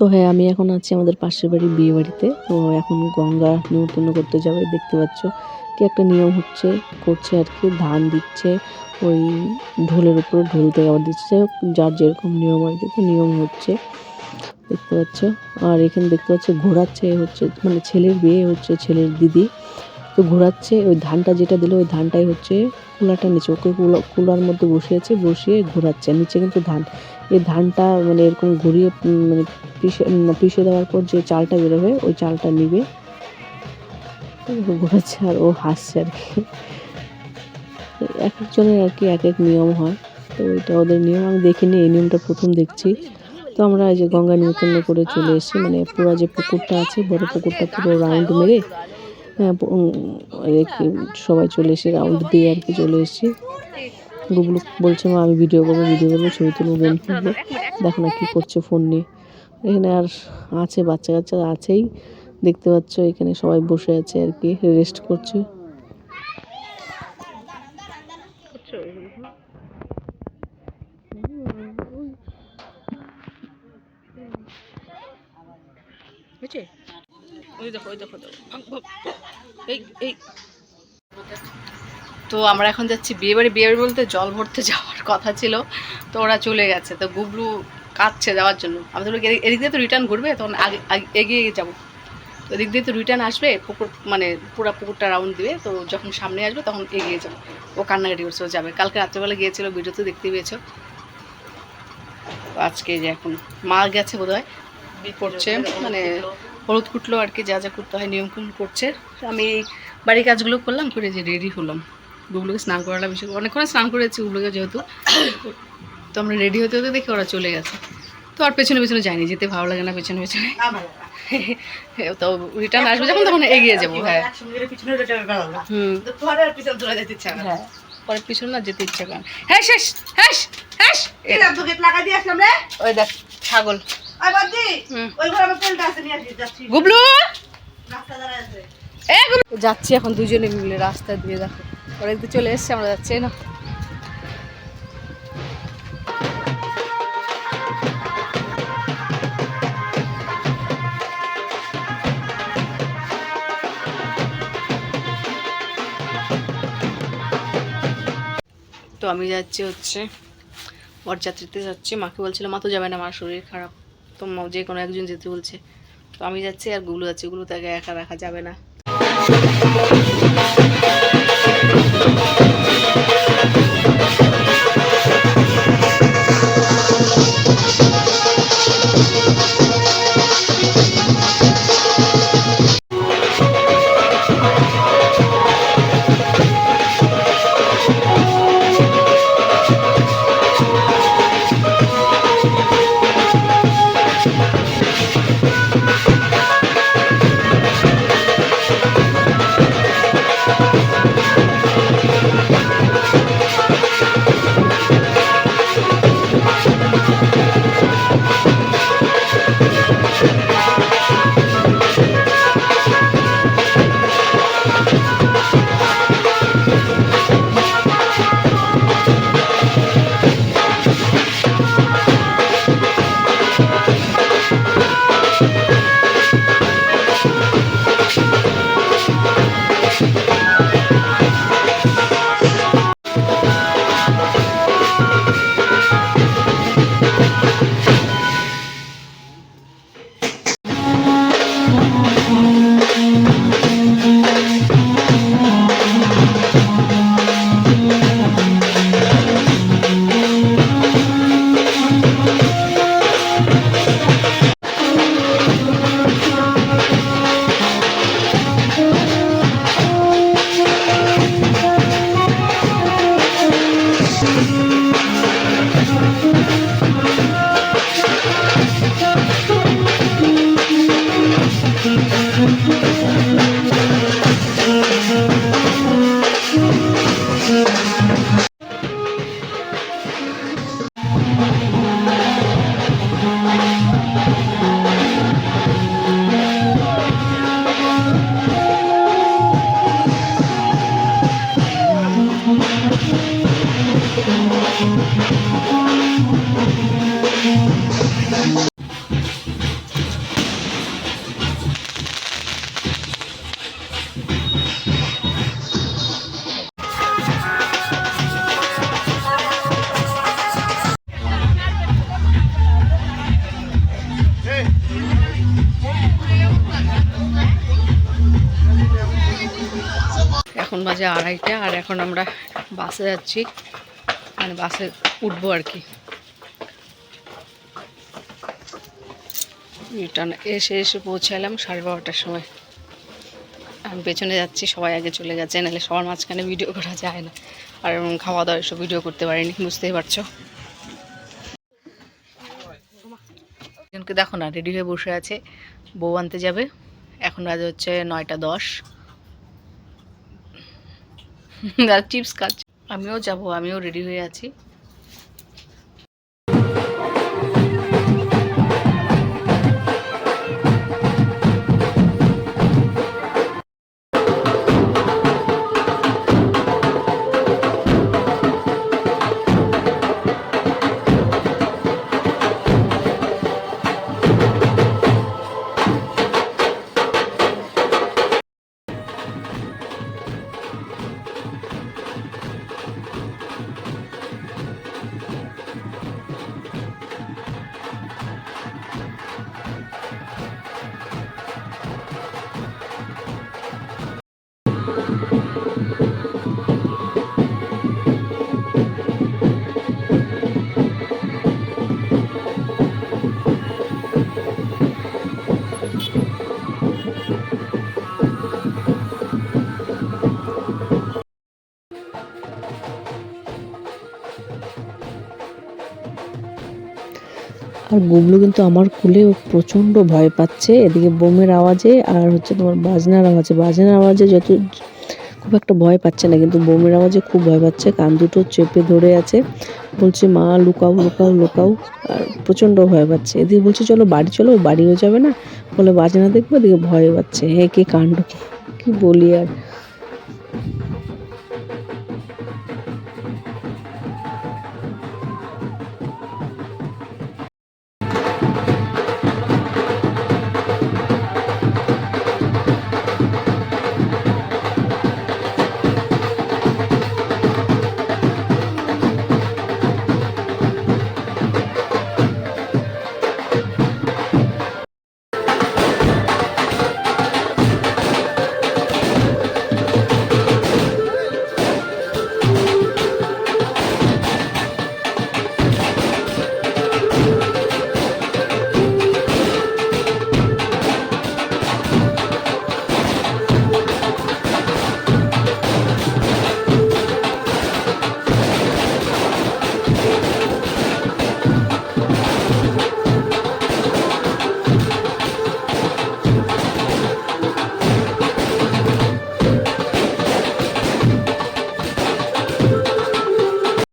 তো হ্যাঁ আমি এখন আছি আমাদের পাশের বাড়ির বিয়ে বাড়িতে। তো এখন গঙ্গা নিমন্ত্রণ করতে যাবে, দেখতে পাচ্ছ কি একটা নিয়ম হচ্ছে, করছে আর কি, ধান দিচ্ছে, ওই ঢোলের উপরে ঢোল থেকে আবার দিচ্ছে। যার যেরকম নিয়ম আর কি, তো নিয়ম হচ্ছে, দেখতে পাচ্ছ। আর এখানে দেখতে পাচ্ছ ঘোরাচ্ছে হচ্ছে মানে ছেলের বিয়ে হচ্ছে, ছেলের দিদি। তো ঘোরাচ্ছে, ওই ধানটা যেটা দিল, ওই ধানটাই হচ্ছে কুলাটা নিচে, ওকে কুলা- কুলার মধ্যে বসিয়েছে বসিয়ে ঘোরাচ্ছে। নিচে কিন্তু ধান এই ধানটা মানে এরকম ঘুরিয়ে মানে পিষে পিষে দেওয়ার পর যে চালটা বেরোবে, ওই চালটা নিবে। ঘোরাচ্ছে আর ও হাসছে আর কি। এক একজনের আর কি এক এক নিয়ম হয়, তো এটা ওদের নিয়ম। আমি দেখিনি, এই নিয়মটা প্রথম দেখছি। তো আমরা এই যে গঙ্গা নিমন্ত্রণ করে চলে এসেছি মানে পুরো যে পুকুরটা আছে, বড় পুকুরটা পুরো রাউন্ড মেরে হ্যাঁ, সবাই চলে এসে রাউন্ড দিয়ে আর কি চলে এসেছি। গুগলু বলছে মা আমি ভিডিও করব ভিডিও করব ছবি তুলবো গেম খেলব। দেখো না কী করছে ফোন নিয়ে। এখানে আর আছে বাচ্চা কাচ্চা আছেই। দেখতে পাচ্ছ এখানে সবাই বসে আছে আর কি রেস্ট করছে। ওই দেখো ওই দেখো দেখো। আম, বাপ। এই এই। তো আমরা এখন যাচ্ছি বিয়ে বাড়ি বিয়ে বাড়ি বলতে জল ভরতে যাওয়ার কথা ছিল তো ওরা চলে গেছে। তো গুবলু কাঁদছে যাওয়ার জন্য। আমি তো এদিক দিয়ে তো রিটার্ন ঘুরবে তখন আগে আগে- এগিয়ে যাব। তো এদিক দিয়ে তো রিটার্ন আসবে পুকুর মানে পুরো পুকুরটা রাউন্ড দিবে। তো যখন সামনে আসবে তখন এগিয়ে যাব। ও কান্নাকাটি করছে ও যাবে। কালকে রাত্রেবেলা গিয়েছিল ভিডিওতে দেখতে পেয়েছ। আজকে যে এখন মা গেছে বোধ হয় করছে মানে হলুদ কুটলো আর কি যা যা করতে হয় নিয়ম কানুন করছে। আমি বাড়ির কাজগুলো করলাম করে যে রেডি হলাম। গুগলোকে স্নান করালাম বেশি অনেকক্ষণ স্নান করেছি গুগলোকে যেহেতু। তো আমরা রেডি হতে হতে দেখি ওরা চলে গেছে। তো আর পেছনে পেছনে যায়নি যেতে ভালো লাগে না পেছনে পেছনে। তো রিটার্ন আসবে যখন তখন এগিয়ে যাব হ্যাঁ। হুম। হ্যাঁ পরে পিছনে না যেতে ইচ্ছা করে হ্যাঁ শেষ হ্যাঁ হ্যাঁ ওই দেখ ছাগল। গুবলু! যাচ্ছি এখন দুজনে মিলে রাস্তা দিয়ে দেখো। ওরা একটু চলে এসছে আমরা যাচ্ছি না তো আমি যাচ্ছি হচ্ছে বরযাত্রীতে যাচ্ছি। মাকে বলছিলাম মা তো যাবে না মার শরীর খারাপ। তো যে কোনো একজন যেতে বলছে। তো আমি যাচ্ছি আরগুলো যাচ্ছি। গুলো তাকে একা রাখা যাবে না। এখন বাজে আড়াইটা, আর এখন আমরা বাসে যাচ্ছি। মানে বাসে উঠবো আর কি। এসে এসে পৌঁছালাম সাড়ে বারোটার সময়। আমি পেছনে যাচ্ছি, সবাই আগে চলে গেছে, নাহলে সবার মাঝখানে ভিডিও করা যায় না। আর খাওয়া দাওয়া এসব ভিডিও করতে পারিনি, বুঝতেই পারছ? দেখো না রেডি হয়ে বসে আছে। বউ আনতে যাবে। এখন রাত হচ্ছে নয়টা দশ। আর চিপস খাচ্ছি। আমিও যাব আমিও রেডি হয়ে আছি। আর গুবলু কিন্তু আমার ও প্রচণ্ড ভয় পাচ্ছে। এদিকে বোমের আওয়াজে আর হচ্ছে তোমার বাজনার আওয়াজে। বাজনার আওয়াজে যত খুব একটা ভয় পাচ্ছে না, কিন্তু বোমের আওয়াজে খুব ভয় পাচ্ছে। কান দুটো চেপে ধরে আছে। বলছে, মা, লুকাও লুকাও লুকাও। আর প্রচণ্ড ভয় পাচ্ছে। এদিকে বলছে, চলো বাড়ি, চলো, বাড়িও যাবে না? বলে, বাজনা দেখব? এদিকে ভয় পাচ্ছে। হে কে কাণ্ড? কি বলি আর?